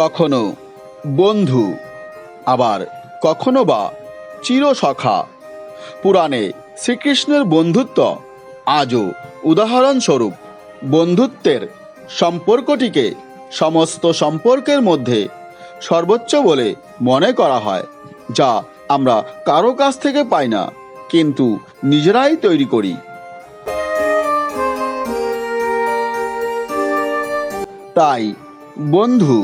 কখনো বন্ধু, আবার কখনো বা চিরসখা। পুরাণে শ্রীকৃষ্ণের বন্ধুত্ব আজও উদাহরণস্বরূপ, বন্ধুত্বের সম্পর্কটিকে সমস্ত সম্পর্কের মধ্যে সর্বোচ্চ বলে মনে করা হয়, যা আমরা কারও কাছ থেকে পাই না, কিন্তু নিজেরাই তৈরি করি। তাই বন্ধু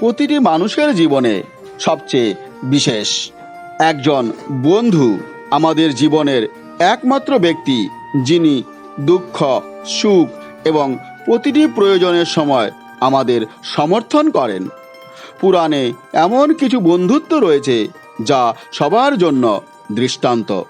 প্রতিটি মানুষের জীবনে সবচেয়ে বিশেষ। একজন বন্ধু আমাদের জীবনের একমাত্র ব্যক্তি, যিনি দুঃখ, সুখ এবং প্রতিটি প্রয়োজনের সময় আমাদের সমর্থন করেন। পুরাণে এমন কিছু বন্ধুত্ব রয়েছে যা সবার জন্য দৃষ্টান্ত।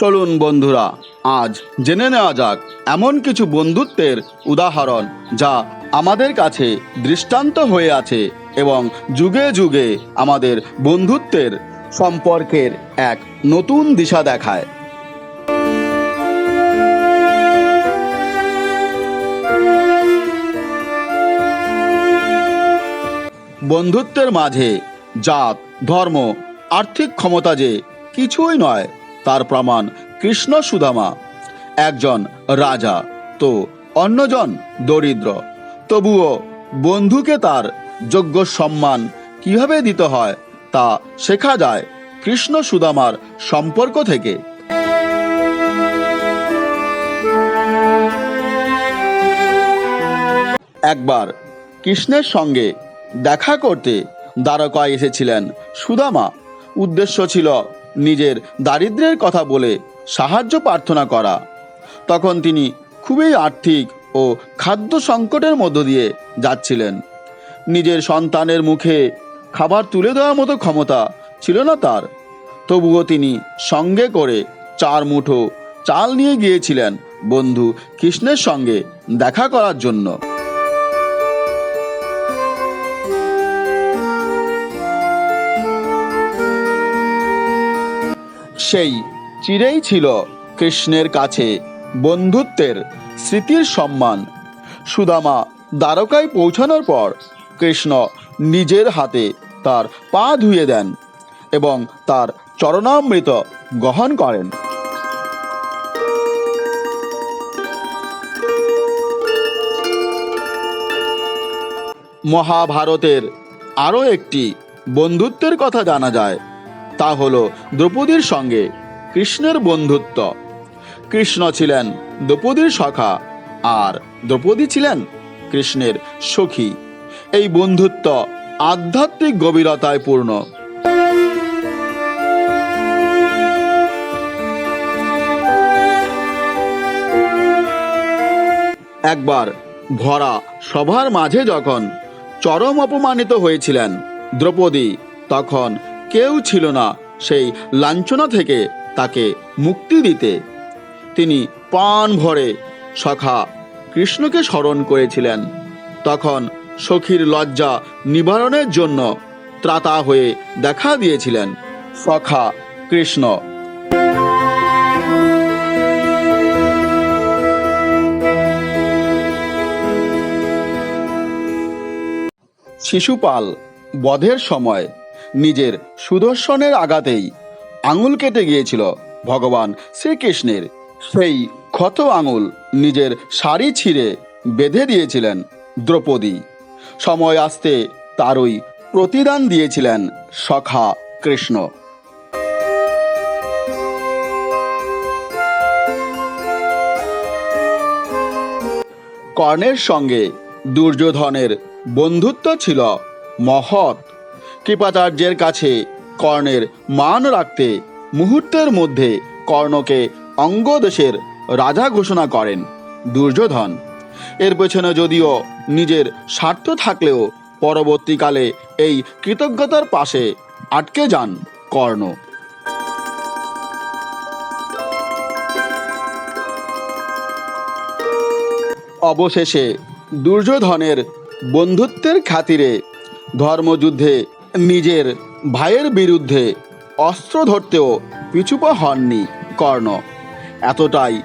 চলুন বন্ধুরা, আজ জেনে নেওয়া যাক এমন কিছু বন্ধুত্বের উদাহরণ যা আমাদের কাছে দৃষ্টান্ত হয়ে আছে এবং যুগে যুগে আমাদের বন্ধুত্বের সম্পর্কের এক নতুন দিশা দেখায়। বন্ধুত্বের মাঝে জাত, ধর্ম, আর্থিক ক্ষমতা যে কিছুই নয় তার প্রমাণ কৃষ্ণ সুদামা। একজন রাজা, তো অন্যজন দরিদ্র। তবুও বন্ধুকে তার যোগ্য সম্মান কীভাবে দিতে হয় তা শেখা যায় কৃষ্ণ সুদামার সম্পর্ক থেকে। একবার কৃষ্ণের সঙ্গে দেখা করতে দ্বারকায় এসেছিলেন সুদামা। উদ্দেশ্য ছিল নিজের দারিদ্র্যের কথা বলে সাহায্য প্রার্থনা করা। তখন তিনি খুবই আর্থিক ও খাদ্য সংকটের মধ্য দিয়ে যাচ্ছিলেন। নিজের সন্তানের মুখে খাবার তুলে দেওয়ার মতো ক্ষমতা ছিল না তার। তবুও তিনি সঙ্গে করে চার মুঠো চাল নিয়ে গিয়েছিলেন বন্ধু কৃষ্ণের সঙ্গে দেখা করার জন্য। সেই চিরেই ছিল কৃষ্ণের কাছে বন্ধুত্বের স্মৃতির সম্মান। সুদামা দ্বারকায় পৌঁছানোর পর কৃষ্ণ নিজের হাতে তার পা ধুয়ে দেন এবং তার চরণামৃত গ্রহণ করেন। মহাভারতের আরও একটি বন্ধুত্বের কথা জানা যায়। তা হলো দ্রৌপদীর সঙ্গে কৃষ্ণের বন্ধুত্ব। কৃষ্ণ ছিলেন দ্রৌপদীর সখা আর দ্রৌপদী ছিলেন কৃষ্ণের সখী। এই বন্ধুত্ব আধ্যাত্মিক গভীরতায় পূর্ণ। একবার ভরা সভার মাঝে যখন চরম অপমানিত হয়েছিলেন দ্রৌপদী, তখন কেউ ছিল না সেই লাঞ্ছনা থেকে তাকে মুক্তি দিতে। তিনি প্রাণ ভরে সখা কৃষ্ণকে স্মরণ করেছিলেন। তখন সখীর লজ্জা নিবারণের জন্য ত্রাতা হয়ে দেখা দিয়েছিলেন সখা কৃষ্ণ। শিশুপাল বধের সময় নিজের সুদর্শনের আঘাতেই আঙুল কেটে গিয়েছিল ভগবান শ্রীকৃষ্ণের। সেই ক্ষত আঙুল নিজের শাড়ি ছিঁড়ে বেঁধে দিয়েছিলেন দ্রৌপদী। সময় আসতে তারই প্রতিদান দিয়েছিলেন সখা কৃষ্ণ। কর্ণের সঙ্গে দুর্যোধনের বন্ধুত্ব ছিল মহৎ। কৃপাচার্যের কাছে কর্ণের মান রাখতে মুহূর্তের মধ্যে কর্ণকে অঙ্গদেশের রাজা ঘোষণা করেন, দুর্যোধন। এর পেছনে যদিও নিজের স্বার্থ থাকলেও পরবর্তীকালে এই কৃতজ্ঞতার পাশে আটকে যান কর্ণ। অবশেষে দুর্যোধনের বন্ধুত্বের খাতিরে ধর্মযুদ্ধে নিজের ভাইয়ের বিরুদ্ধে অস্ত্র ধরতেও পিছুপা হননি কর্ণ। এতটাই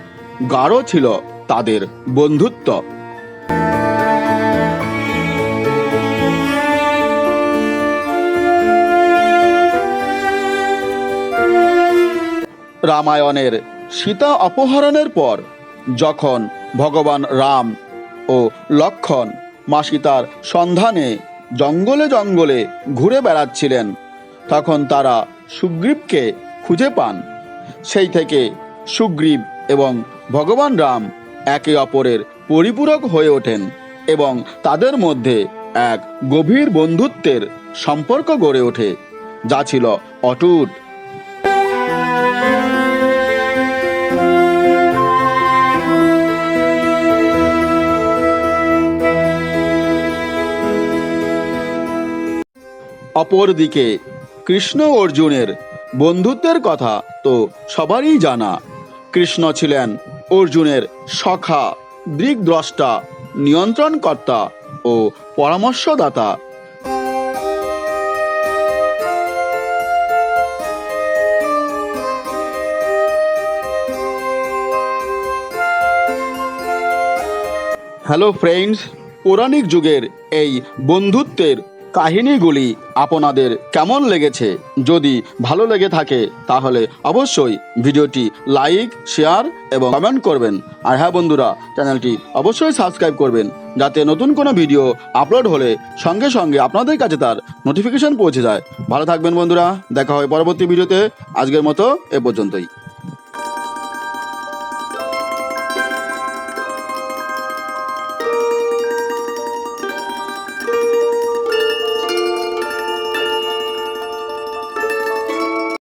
গাঢ় ছিল তাদের বন্ধুত্ব। রামায়ণের সীতা অপহরণের পর যখন ভগবান রাম ও লক্ষণ মা সীতার সন্ধানে জঙ্গলে জঙ্গলে ঘুরে বেড়াচ্ছিলেন। তখন তারা সুগ্রীবকে খুঁজে পান। সেই থেকে সুগ্রীব এবং ভগবান রাম একে অপরের পরিপূরক হয়ে ওঠেন এবং তাদের মধ্যে এক গভীর বন্ধুত্বের সম্পর্ক গড়ে ওঠে, যা ছিল অটুট। অপরদিকে কৃষ্ণ অর্জুনের বন্ধুত্বের কথা তো সবারই জানা। কৃষ্ণ ছিলেন অর্জুনের সখা দিকদ্রষ্টা নিয়ন্ত্রণকর্তা ও পরামর্শদাতা। হ্যালো ফ্রেন্ডস, পৌরাণিক যুগের এই বন্ধুত্বের কাহিনীগুলি আপনাদের কেমন লেগেছে? যদি ভালো লেগে থাকে, তাহলে অবশ্যই ভিডিওটি লাইক, শেয়ার এবং কমেন্ট করবেন। আর হ্যাঁ বন্ধুরা, চ্যানেলটি অবশ্যই সাবস্ক্রাইব করবেন, যাতে নতুন কোনো ভিডিও আপলোড হলে সঙ্গে সঙ্গে আপনাদের কাছে তার নোটিফিকেশন পৌঁছে যায়। ভালো থাকবেন বন্ধুরা, দেখা হয় পরবর্তী ভিডিওতে। আজকের মতো এ পর্যন্তই।